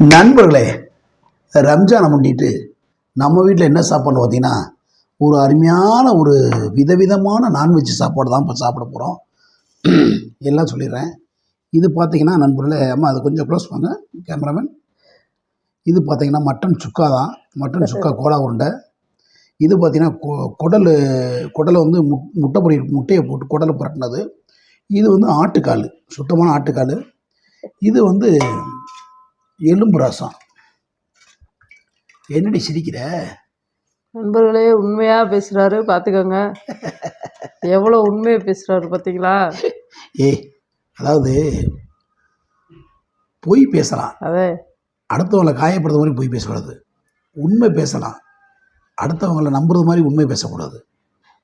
நண்பர்களே ரம்ஜானை முன்னிட்டு நம்ம வீட்டில் என்ன சாப்பாடு பார்த்தீங்கன்னா ஒரு அருமையான ஒரு விதவிதமான நான்வெஜ் சாப்பாடு தான் இப்போ சாப்பிட போகிறோம் எல்லாம் சொல்லிடுறேன். இது பார்த்தீங்கன்னா நண்பர்களே அம்மா அது கொஞ்சம் க்ளோஸ் வாங்க கேமராமேன் இது பார்த்தீங்கன்னா மட்டன் சுக்கா தான். மட்டன் சுக்கா கோலா உருண்டை. இது பார்த்தீங்கன்னா கொ- குடல் குடலை வந்து முட் முட்டை பொரி முட்டையை போட்டு குடலை புரட்டினது. இது வந்து ஆட்டுக்கால் சுத்தமான ஆட்டுக்கால். இது வந்து எலும்பு ரசம். என்னடி சிரிக்கிற? நண்பர்களே உண்மையா பேசுறாரு பாத்துக்கோங்க. எவ்வளவு உண்மையை பேசுறாரு பாத்தீங்களா? ஏய் அதாவது பொய் பேசலாம். அதே. அடுத்தவங்களை காயப்படுற மாதிரி பொய் பேசக்கூடாது. உண்மை பேசலாம். அடுத்தவங்களை நம்புறது மாதிரி உண்மை பேசக்கூடாது.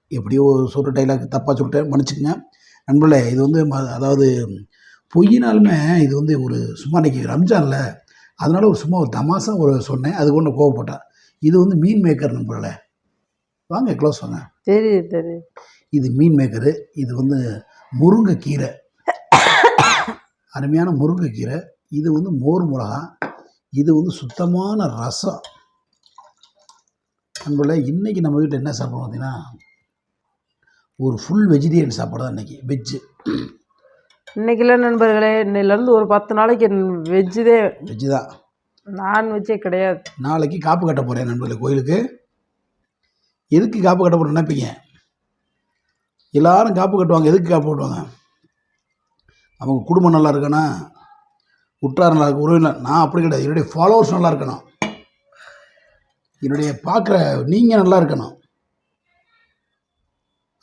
எப்படியோ சொல்கிற டைலாக் தப்பாக சொல்லிட்டேன் மன்னிச்சுக்கங்க. நண்பர்களே இது வந்து அதாவது பொய்யினாலுமே இது வந்து ஒரு சும்மா இன்னைக்கு ரம்ஜானில் அதனால ஒரு சும்மா ஒரு தமாசா ஒரு சொன்னேன் அது கொண்டு கோவப்பட்டேன் இது வந்து மீன் மேக்கர் நண்பர்களே வாங்க க்ளோஸ் வாங்க. தெரியுது தெரியுது. இது மீன் மேக்கரு இது வந்து முருங்கைக்கீரை அருமையான முருங்கைக்கீரை இது வந்து மோர் மிளகா. இது வந்து சுத்தமான ரசம். நண்பர்களே இன்றைக்கி நம்ம வீட்டில் என்ன சாப்பிட்றோம் பார்த்தீங்கன்னா ஒரு ஃபுல் வெஜிடேரியன் சாப்பாடு தான் இன்றைக்கி வெஜ்ஜு இன்னைக்குல நண்பர்களே இன்னையிலேருந்து ஒரு பத்து நாளைக்கு வெஜ்ஜுதே வெஜ்ஜு தான் நான்வெஜ்ஜே கிடையாது. நாளைக்கு காப்பு கட்ட போகிறேன் நண்பர்களே கோயிலுக்கு. எதுக்கு காப்பு கட்ட போகிறேன் நினைப்பீங்க? எல்லாரும் காப்பு கட்டுவாங்க எதுக்கு காப்பு கட்டுவாங்க? அவங்க குடும்பம் நல்லா இருக்கணும் உற்றார் நல்லா இருக்கு உறவினர் நான் அப்படி கிடையாது. என்னுடைய ஃபாலோவர்ஸ் நல்லா இருக்கணும். என்னுடைய பார்க்குற நீங்கள் நல்லா இருக்கணும்.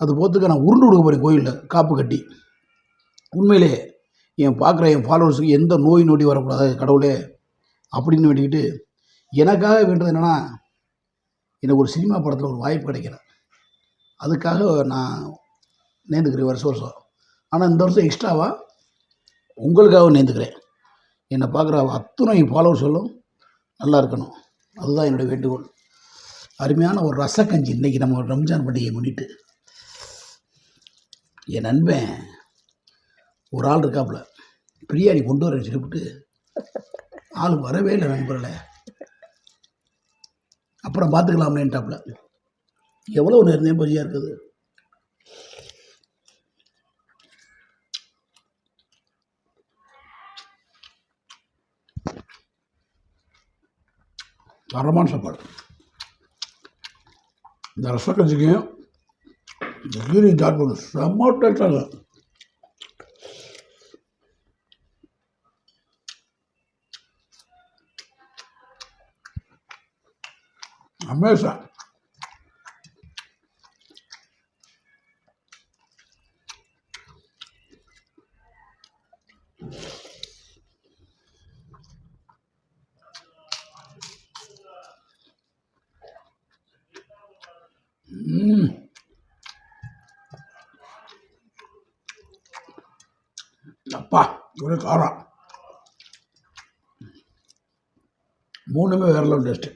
அது போத்துக்கு நான் உருண்டு கொடுக்க போகிறேன் கோயிலில் காப்பு கட்டி. உண்மையிலே என் பார்க்குற என் ஃபாலோவர்ஸுக்கு எந்த நோய் நொடி வரக்கூடாது கடவுளே அப்படின்னு வேண்டிக்கிட்டு எனக்காக வேண்டது என்னென்னா எனக்கு ஒரு சினிமா படத்தில் ஒரு வாய்ப்பு கிடைக்கல. அதுக்காக நான் நேர்ந்துக்கிறேன் வருஷம் வருஷம். ஆனால் இந்த வருஷம் எக்ஸ்ட்ராவாக உங்களுக்காக நேர்ந்துக்கிறேன். என்னை பார்க்குற அத்தனை ஃபாலோவர் சொல்லும் நல்லா இருக்கணும். அதுதான் என்னுடைய வேண்டுகோள். அருமையான ஒரு ரசக்கஞ்சி இன்றைக்கி நம்ம ரம்ஜான் பண்டிகையை முன்னிட்டு என் நண்பன் ஒரு ஆள் இருக்காப்புல பிரியாணி கொண்டு வரேன் சொல்லிவிட்டு ஆள் வரவே இல்லை நண்பர்களே. அப்புறம் பார்த்துக்கலாம்லேன்ட்டாப்புல எவ்வளோ நேரம் பரியாக இருக்குது? தரமான சாப்பாடு. இந்த ரசக்கஞ்சிக்கையும் இந்த கீரி ஸ்டார்ட் பண்ணும் செம்ம டேஸ்டாக அமேசான் அப்பா ஒரே காரம். மூணுமே வேற லெவல் டேஸ்ட்டு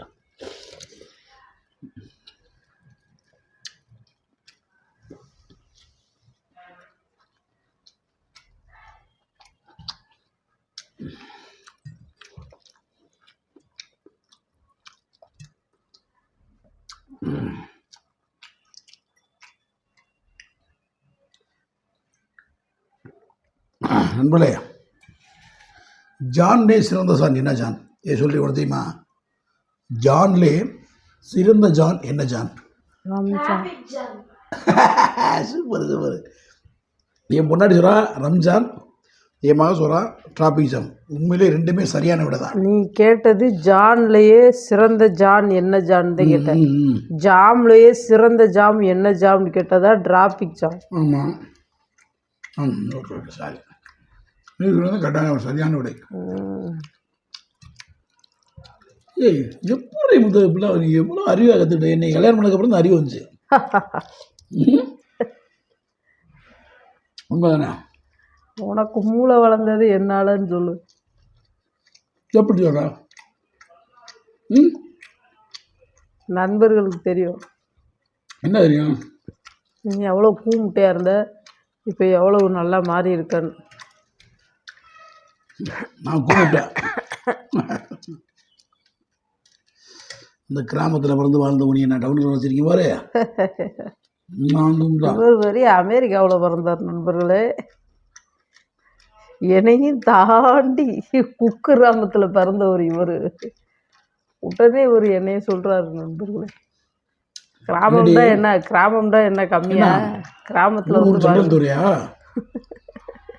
நண்பர்களே ஜான்லே சிறந்த ஜான் என்ன ஜான்? ஏ சொல்லி தெரியுமா? ஜான்லே சிறந்த ஜான் என்ன ஜான்? Super super. என் முன்னாடி சொல்கிறா ரம்ஜான் என் மகன் சொல்கிறா டிராபிக் ஜாம் உண்மையிலே ரெண்டுமே சரியான விட தான் நீ கேட்டது ஜான்லயே சிறந்த ஜான் என்ன ஜான் தான் கேட்ட ம், ம். ஜாம்லயே சிறந்த ஜாம் என்ன ஜாம்னு கேட்டதா டிராபிக் ஜாம். ஆமாம் ம் ஓகே ஓகே சாரி நீ சொல்லுறது கரெக்டான சரியான விடை. ஏய் எப்படி முதல் இப்படிலாம் நீ எவ்வளோ அறிவாக கற்றுக்கிட்ட என்னை கல்யாணம் பண்ணதுக்கப்புறம் தான் அறிவு வந்துச்சு? உண்மைதானே? உனக்கு மூளை வளர்ந்தது என்னாலன்னு சொல்லு. எப்படி சொல்கிறா ம்? நண்பர்களுக்கு தெரியும். என்ன தெரியும்? நீ எவ்வளோ பூ முட்டையாக இருந்த இப்போ எவ்வளோ நல்லா மாறி இருக்கன்னு. நான் கூப்பிட்டேன். இந்த கிராமத்தில் பிறந்து வாழ்ந்த உனியை நான் டவுனில் வச்சுருக்கேன் பாரு. நானும் தான். இவர் பெரிய அமெரிக்காவில் பிறந்தார் நண்பர்களே. என்னையும் தாண்டி குக்கிராமத்தில் பிறந்தவர் இவர். உடனே இவர் என்னைய சொல்றாரு நண்பர்களே. கிராமம் தான் என்ன கிராமம் தான் என்ன கம்மியா? கிராமத்தில் ஊர் வந்து சண்டை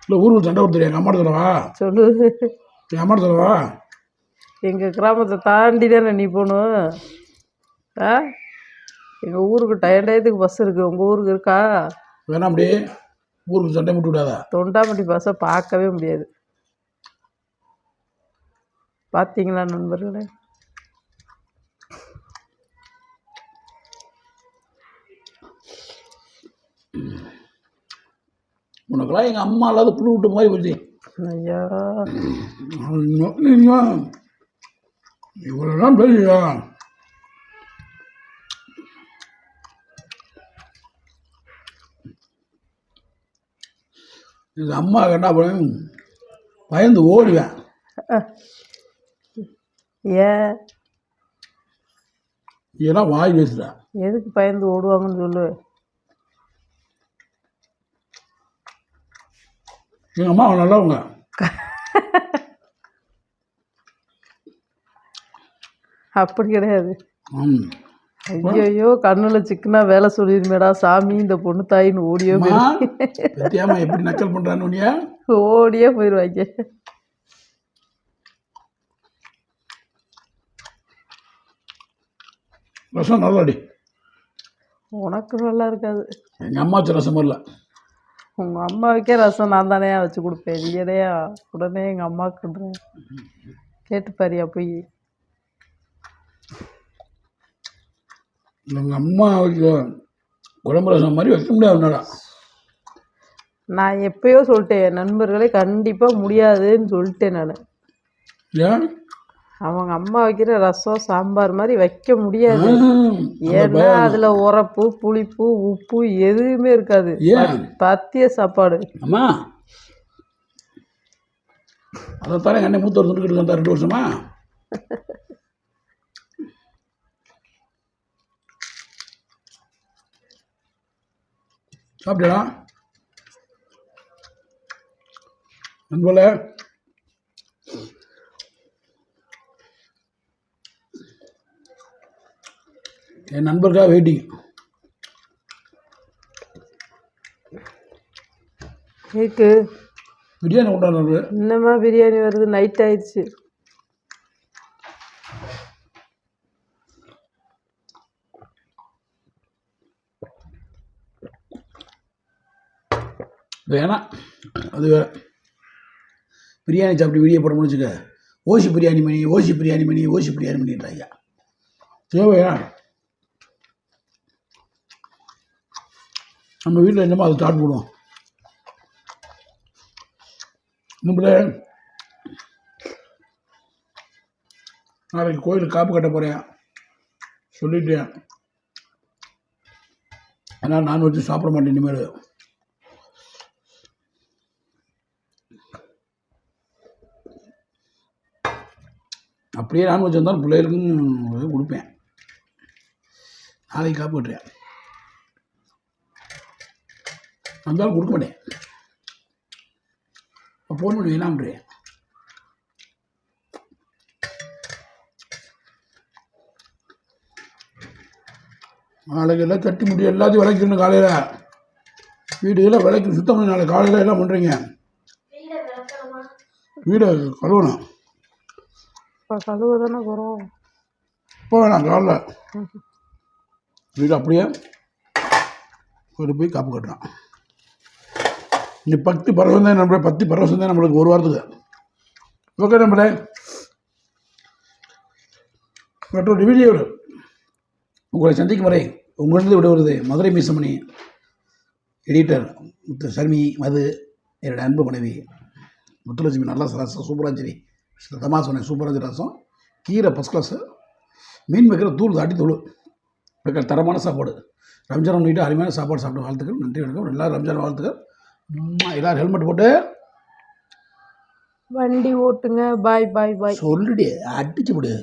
இல்லை ஊருக்கு சண்டை கொடுத்துறியா? எங்கள் அம்மாட்ட சொல்லவா? சொல்லு. எங்கள் அம்மாட்ட சொல்லவா? எங்கள் கிராமத்தை தாண்டி தானே நீ போகணும் ஆ? எங்கள் ஊருக்கு டயம் டயத்துக்கு பஸ் இருக்குது உங்கள் ஊருக்கு இருக்கா? வேணாம் அப்படி. ஊருக்கு சண்டை விட்டு விடாதா? தொண்டாமட்டி பஸ்ஸை பார்க்கவே முடியாது. பார்த்தீங்களா நண்பர்களே? உனக்கெல்லாம் எங்கள் அம்மா இல்லாத புழு விட்ட மாதிரி போச்சு. ஐயா. இவ்வளோதான் பேசுயா எங்கள் அம்மா என்ன பண்ணுவேன் பயந்து ஓடுவேன். ஏன் இதெல்லாம் வாய் பேசுகிறா எதுக்கு பயந்து ஓடுவாங்கன்னு சொல்லு. எங்கள் அம்மா நல்லவங்க. அப்படி கிடையாது. ம் ஐயோ. கண்ணில் சிக்கனா வேலை சொல்லிருமேடா சாமி இந்த பொண்ணு தாயின்னு ஓடியே அம்மா போயிரு பத்தியாமா எப்படி நக்கல் பண்ணுறான்னு உனியா ஓடியே போயிடுவாங்க ரசம் நல்லாடி. உனக்கு நல்லா இருக்காது. எங்கள் அம்மா வச்ச ரசம் வரல. உங்கள் அம்மாவுக்கே ரசம் நான் தானே வச்சு கொடுப்பேன் நீயடையா உடனே எங்கள் அம்மாவுக்குன்றேன் கேட்டு பாரியா போய் எங்கள் அம்மா குழம்பு ரசம் மாதிரி வைக்க முடியாது நான் எப்பயோ சொல்லிட்டேன் என் நண்பர்களே கண்டிப்பாக முடியாதுன்னு சொல்லிட்டேன் நான். ஏன்? அவங்க அம்மா வைக்கிற ரசம் சாம்பார் மாதிரி வைக்க முடியாது. ஏன்னா. அதில் உரப்பு புளிப்பு உப்பு எதுவுமே இருக்காது. பத்திய சாப்பாடு. அம்மா அண்ணன் மூத்தவர் சொல்லிக்கிட்டு இருந்தா ரெண்டு வருஷமா. சாப்பிட்டியா நண்பல என் நண்பருக்காக வெயிட்டிங் கேக்கு. பிரியாணி கொண்டாடுறாரு இன்னமா பிரியாணி வருது? நைட் ஆயிடுச்சு. வேணாம். அது வேறு. பிரியாணி சாப்பிட்டு வீடியோ போட முடிச்சுக்க ஓசி பிரியாணி மணி ஓசி பிரியாணி மணி ஓசி பிரியாணி மணின்றாங்க தேவையா? நம்ம வீட்டில் என்னமோ அதை ஸ்டார்ட் போடுவோம். நம்மளே நாளைக்கு கோயிலுக்கு காப்பு கட்ட போகிறேன் சொல்லிட்டேன். ஏன்னா நான் வச்சு சாப்பிட மாட்டேன் இனிமேல். அப்படியே நான்வெஜ் வந்தாலும் பிள்ளைகளுக்கும் கொடுப்பேன். நாளைக்கு காப்பு வந்தாலும் கொடுக்க மாட்டேன். ஃபோன் பண்ணி வேணாம்ன்றேன் நாளைக்கு எல்லாம் கட்டி முடி எல்லாத்தையும் விளக்கிடணும் காலையில். வீடுகளாம் விளக்கி சுத்தம் பண்ணி நாளைக்கு காலையில் எல்லாம் பண்ணுறீங்க வீடை கழுவணும். இப்போ கழுவ தானே போகிறோம் இப்போ வேணாம் காலைல வீடு அப்படியே கொண்டு போய் காப்பு கட்டுறான். இனி பக்தி பரவசம் தான் நம்மளே பக்தி பரவசம் தான் நம்மளுக்கு ஒரு வாரத்துக்கு. ஓகே நம்மளே. மற்றொரு வீடியோ உங்களை சந்திக்கும் வரை உங்களிருந்து விடுவது மதுரை மீசமணி எடிட்டர் முத்து சர்மி மது என்னோட அன்பு மனைவி முத்துலட்சுமி நல்லா சூப்பராக சரி சுத்தமாக சொன்னேன் சூப்பராக ரசம். கீரை ஃபஸ்ட் கிளாஸு மீன் வைக்கிற தூள் தாட்டி தூள் வைக்கிற தரமான சாப்பாடு. ரம்ஜான் பண்ணிட்டு அருமையான சாப்பாடு சாப்பிட வாழ்த்துக்கள் நன்றி வணக்கம். எல்லாரும் ரம்ஜான் வாழ்த்துக்கள். எல்லாரும் ஹெல்மெட் போட்டு. வண்டி ஓட்டுங்க. பாய் பாய் பாய் சொல்லுடி அடிச்சு விடு